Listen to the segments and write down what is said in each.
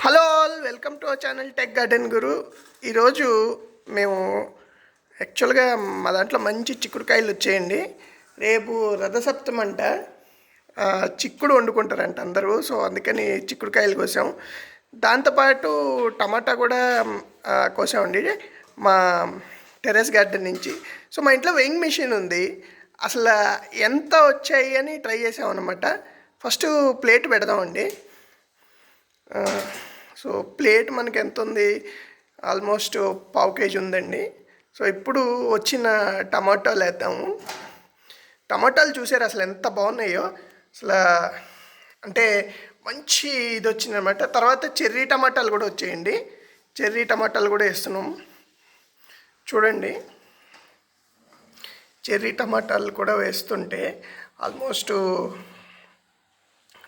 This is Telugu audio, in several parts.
Hello all welcome to our channel tech garden guru. ఈరోజు మేము యాక్చువల్గా మా దాంట్లో మంచి చిక్కుడుకాయలు వచ్చేయండి. రేపు రథసప్తం అంట. చిక్కుడు వండుకుంటారంట అందరూ సో అందుకని చిక్కుడుకాయలు కోసాం. దాంతోపాటు టమాటా కూడా కోసామండి. మా టెర్రస్ గార్డెన్ నుంచి. సో మా ఇంట్లో వెయింగ్ మిషన్ ఉంది. అసలు ఎంత వచ్చాయి అని ట్రై చేసాం అనమాట ఫస్ట్ ప్లేట్ పెడదామండి. సో ప్లేట్ మనకి ఎంత ఉంది ఆల్మోస్ట్ పావు కేజీ ఉందండి. సో ఇప్పుడు వచ్చిన టమాటాలు వేద్దాము. టమాటాలు చూసారు అసలు ఎంత బాగున్నాయో? అసలు అంటే మంచి ఇది వచ్చిందనమాట తర్వాత చెర్రీ టమాటాలు కూడా వచ్చేయండి. చెర్రీ టమాటాలు కూడా వేస్తున్నాం. చూడండి. చెర్రీ టమాటాలు కూడా వేస్తుంటే ఆల్మోస్ట్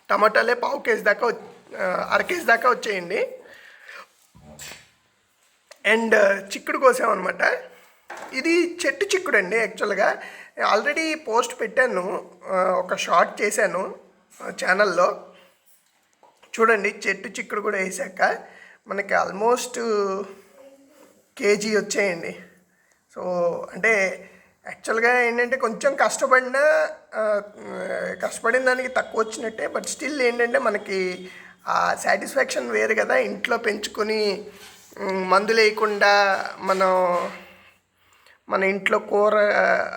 టమాటాలే పావు కేజీ దాకా అర కేజీ దాకా వచ్చేయండి. అండ్ చిక్కుడు కోసామన్నమాట. ఇది చెట్టు చిక్కుడు అండి యాక్చువల్గా. ఆల్రెడీ పోస్ట్ పెట్టాను. ఒక షార్ట్ చేశాను ఛానల్లో. చూడండి చెట్టు చిక్కుడు కూడా వేసాక మనకి ఆల్మోస్ట్ కేజీ వచ్చాయండి. సో అంటే యాక్చువల్గా ఏంటంటే కొంచెం కష్టపడినా కష్టపడిన దానికి తక్కువ వచ్చినట్టే బట్ స్టిల్ ఏంటంటే మనకి ఆ సాటిస్ఫాక్షన్ వేరు కదా. ఇంట్లో పెంచుకొని మందులు వేయకుండా మనం మన ఇంట్లో కూర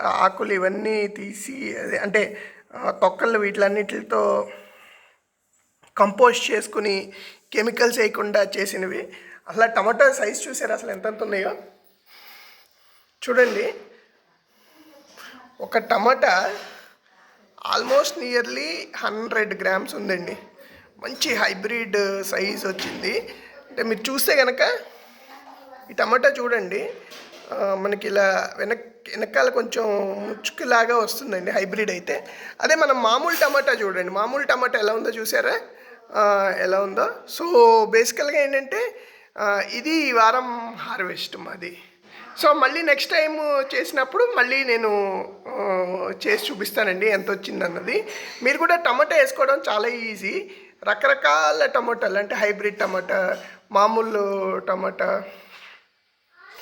ఆకులు ఇవన్నీ తీసి అదే అంటే తొక్కలు వీటిలన్నిటితో కంపోస్ట్ చేసుకుని కెమికల్స్ వేయకుండా చేసినవి. అసలు టమాటో సైజ్ చూసారు అసలు ఎంతెంత ఉన్నాయో? చూడండి. ఒక tomato almost nearly hundred grams ఉందండి. మంచి హైబ్రిడ్ సైజ్ వచ్చింది. అంటే మీరు చూస్తే కనుక ఈ టమాటా చూడండి మనకి ఇలా వెనక్ వెనకాల కొంచెం ముచ్చుకులాగా వస్తుందండి హైబ్రిడ్ అయితే. అదే మనం మామూలు టమాటా చూడండి మామూలు టమాటా ఎలా ఉందో చూసారా? ఎలా ఉందో? సో బేసికల్గా ఏంటంటే ఇది ఈ వారం హార్వెస్ట్ మాది. సో మళ్ళీ నెక్స్ట్ టైం చేసినప్పుడు మళ్ళీ నేను చేసి చూపిస్తానండి ఎంత వచ్చింది అన్నది మీరు కూడా టమాటా వేసుకోవడం చాలా ఈజీ. రకరకాల టమాటాలు అంటే హైబ్రిడ్ టమాటా మామూలు టమాటా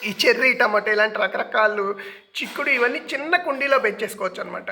ఈ చెర్రీ టమాటా ఇలాంటి రకరకాలు చిక్కుడు ఇవన్నీ చిన్న కుండీలో పెంచేసుకోవచ్చు అనమాట